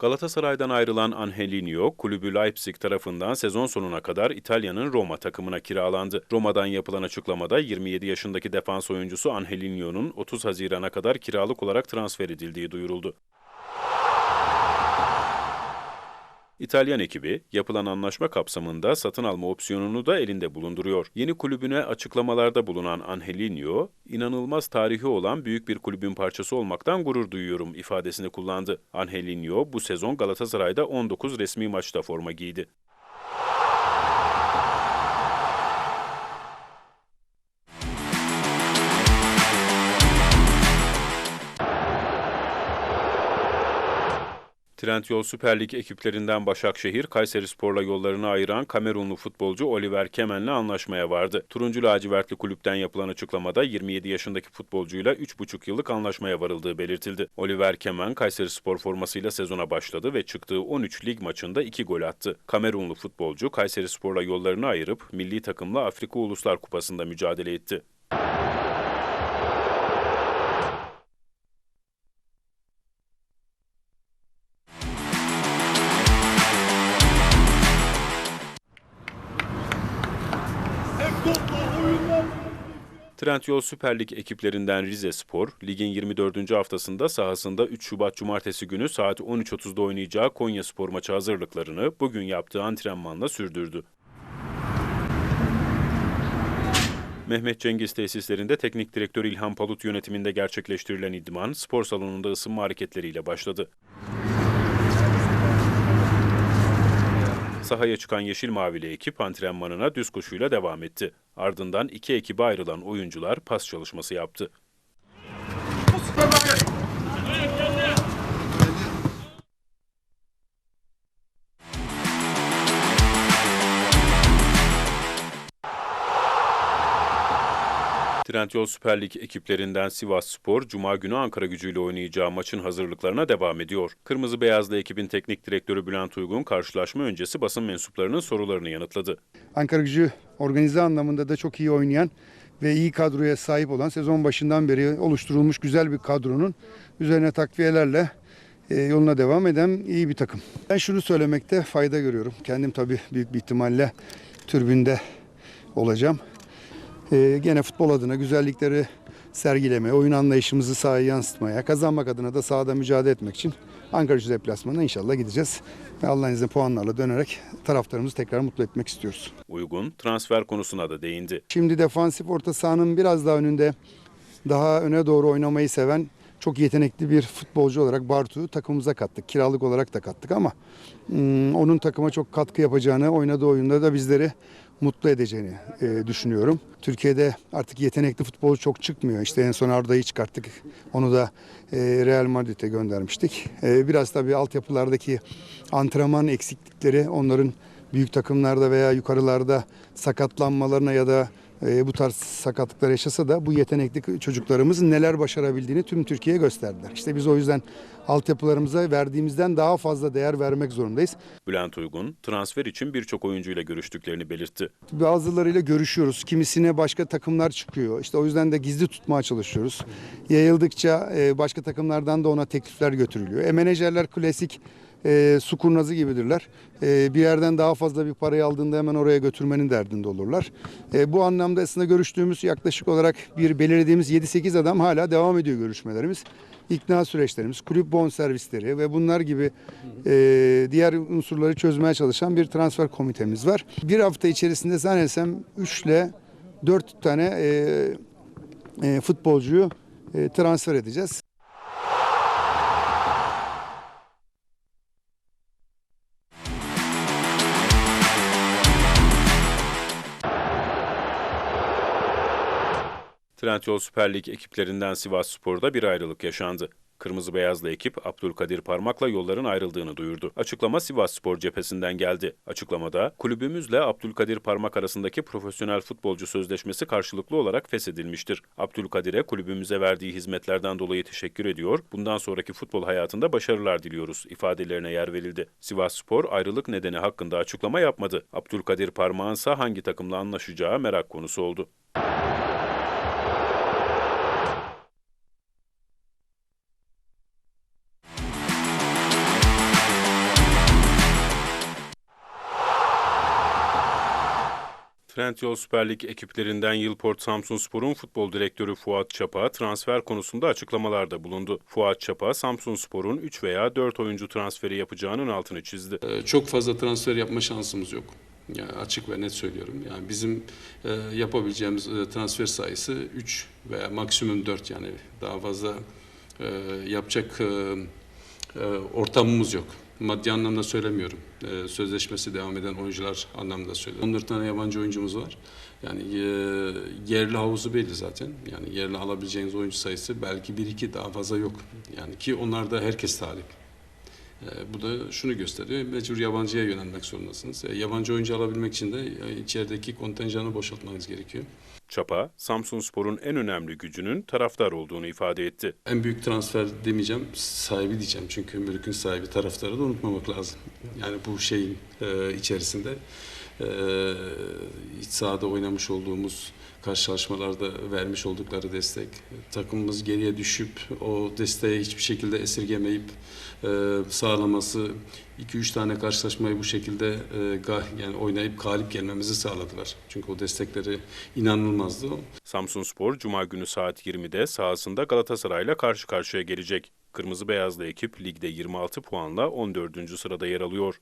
Galatasaray'dan ayrılan Angelinho, kulübü Leipzig tarafından sezon sonuna kadar İtalya'nın Roma takımına kiralandı. Roma'dan yapılan açıklamada 27 yaşındaki defans oyuncusu Angelinho'nun 30 Haziran'a kadar kiralık olarak transfer edildiği duyuruldu. İtalyan ekibi yapılan anlaşma kapsamında satın alma opsiyonunu da elinde bulunduruyor. Yeni kulübüne açıklamalarda bulunan Angelinho, inanılmaz tarihi olan büyük bir kulübün parçası olmaktan gurur duyuyorum ifadesini kullandı. Angelinho bu sezon Galatasaray'da 19 resmi maçta forma giydi. Trendyol Süper Lig ekiplerinden Başakşehir, Kayserispor'la yollarını ayıran Kamerunlu futbolcu Oliver Kemen'le anlaşmaya vardı. Turuncu lacivertli kulüpten yapılan açıklamada 27 yaşındaki futbolcuyla 3,5 yıllık anlaşmaya varıldığı belirtildi. Oliver Kemen, Kayserispor formasıyla sezona başladı ve çıktığı 13 lig maçında 2 gol attı. Kamerunlu futbolcu Kayserispor'la yollarını ayırıp milli takımla Afrika Uluslar Kupası'nda mücadele etti. Trendyol Süper Lig ekiplerinden Rize Spor, ligin 24. haftasında sahasında 3 Şubat Cumartesi günü saat 13.30'da oynayacağı Konya Spor maçı hazırlıklarını bugün yaptığı antrenmanla sürdürdü. Mehmet Cengiz tesislerinde teknik direktör İlhan Palut yönetiminde gerçekleştirilen idman, spor salonunda ısınma hareketleriyle başladı. Sahaya çıkan Yeşil Mavili ekip antrenmanına düz koşuyla devam etti. Ardından iki ekibe ayrılan oyuncular pas çalışması yaptı. Trendyol Süper Lig ekiplerinden Sivas Spor, Cuma günü Ankara gücüyle oynayacağı maçın hazırlıklarına devam ediyor. Kırmızı Beyazlı ekibin teknik direktörü Bülent Uygun, karşılaşma öncesi basın mensuplarının sorularını yanıtladı. Ankara gücü organize anlamında da çok iyi oynayan ve iyi kadroya sahip olan sezon başından beri oluşturulmuş güzel bir kadronun üzerine takviyelerle e, yoluna devam eden iyi bir takım. Ben şunu söylemekte fayda görüyorum. Kendim tabii büyük bir ihtimalle türbünde olacağım. E, gene futbol adına güzellikleri sergilemeye, oyun anlayışımızı sahaya yansıtmaya, kazanmak adına da sahada mücadele etmek için Ankara gücü deplasmanına inşallah gideceğiz. Ve Allah'ın izniyle puanlarla dönerek taraftarımızı tekrar mutlu etmek istiyoruz. Uygun transfer konusuna da değindi. Şimdi defansif orta sahanın biraz daha önünde daha öne doğru oynamayı seven çok yetenekli bir futbolcu olarak Bartu'yu takımımıza kattık. Kiralık olarak da kattık ama hmm, onun takıma çok katkı yapacağını, oynadığı oyunda da bizleri mutlu edeceğini e, düşünüyorum. Türkiye'de artık yetenekli futbolcu çok çıkmıyor. İşte en son Arda'yı çıkarttık. Onu da e, Real Madrid'e göndermiştik. E, biraz tabii altyapılardaki antrenman eksiklikleri onların büyük takımlarda veya yukarılarda sakatlanmalarına ya da e, bu tarz sakatlıklar yaşasa da bu yetenekli çocuklarımızın neler başarabildiğini tüm Türkiye'ye gösterdiler. İşte biz o yüzden altyapılarımıza verdiğimizden daha fazla değer vermek zorundayız. Bülent Uygun, transfer için birçok oyuncuyla görüştüklerini belirtti. Bazılarıyla görüşüyoruz. Kimisine başka takımlar çıkıyor. İşte o yüzden de gizli tutmaya çalışıyoruz. Yayıldıkça e, başka takımlardan da ona teklifler götürülüyor. E, menajerler klasik e, su kurnazı gibidirler. E, bir yerden daha fazla bir parayı aldığında hemen oraya götürmenin derdinde olurlar. E, bu anlamda aslında görüştüğümüz yaklaşık olarak bir belirlediğimiz 7-8 adam hala devam ediyor görüşmelerimiz. İkna süreçlerimiz, kulüp bon servisleri ve bunlar gibi e, diğer unsurları çözmeye çalışan bir transfer komitemiz var. Bir hafta içerisinde zannedersem 3 ile 4 tane e, e, futbolcuyu e, transfer edeceğiz. Trendyol Süper Lig ekiplerinden Sivas Spor'da bir ayrılık yaşandı. Kırmızı Beyazlı ekip Abdülkadir Parmak'la yolların ayrıldığını duyurdu. Açıklama Sivas Spor cephesinden geldi. Açıklamada kulübümüzle Abdülkadir Parmak arasındaki profesyonel futbolcu sözleşmesi karşılıklı olarak feshedilmiştir. Abdülkadir'e kulübümüze verdiği hizmetlerden dolayı teşekkür ediyor. Bundan sonraki futbol hayatında başarılar diliyoruz ifadelerine yer verildi. Sivas Spor ayrılık nedeni hakkında açıklama yapmadı. Abdülkadir Parmak'ın hangi takımla anlaşacağı merak konusu oldu. Trendyol Süper Lig ekiplerinden Yılport Samsunspor'un futbol direktörü Fuat Çapa transfer konusunda açıklamalarda bulundu. Fuat Çapa, Samsunspor'un 3 veya 4 oyuncu transferi yapacağının altını çizdi. Ee, Çok fazla transfer yapma şansımız yok. Yani açık ve net söylüyorum. Yani bizim e, yapabileceğimiz e, transfer sayısı 3 veya maksimum 4 yani daha fazla e, yapacak e, e, ortamımız yok. Maddi anlamda söylemiyorum. E, sözleşmesi devam eden oyuncular anlamda söylüyorum. 14 tane yabancı oyuncumuz var. Yani e, yerli havuzu belli zaten. Yani yerli alabileceğiniz oyuncu sayısı belki 1-2 daha fazla yok. Yani ki onlar da herkes talip. E, bu da şunu gösteriyor, mecbur yabancıya yönelmek zorundasınız. E, yabancı oyuncu alabilmek için de e, içerideki kontenjanı boşaltmanız gerekiyor. Çapa, Samsunspor'un en önemli gücünün taraftar olduğunu ifade etti. En büyük transfer demeyeceğim, sahibi diyeceğim. Çünkü mülkün sahibi taraftarı da unutmamak lazım. Yani bu şeyin e, içerisinde e, iç sahada oynamış olduğumuz karşılaşmalarda vermiş oldukları destek, takımımız geriye düşüp o desteği hiçbir şekilde esirgemeyip e, sağlaması, 2-3 tane karşılaşmayı bu şekilde e, yani oynayıp galip gelmemizi sağladılar. Çünkü o destekleri inanılmazdı. Samsunspor Cuma günü saat 20'de sahasında Galatasaray'la karşı karşıya gelecek. Kırmızı Beyazlı ekip ligde 26 puanla 14. sırada yer alıyor.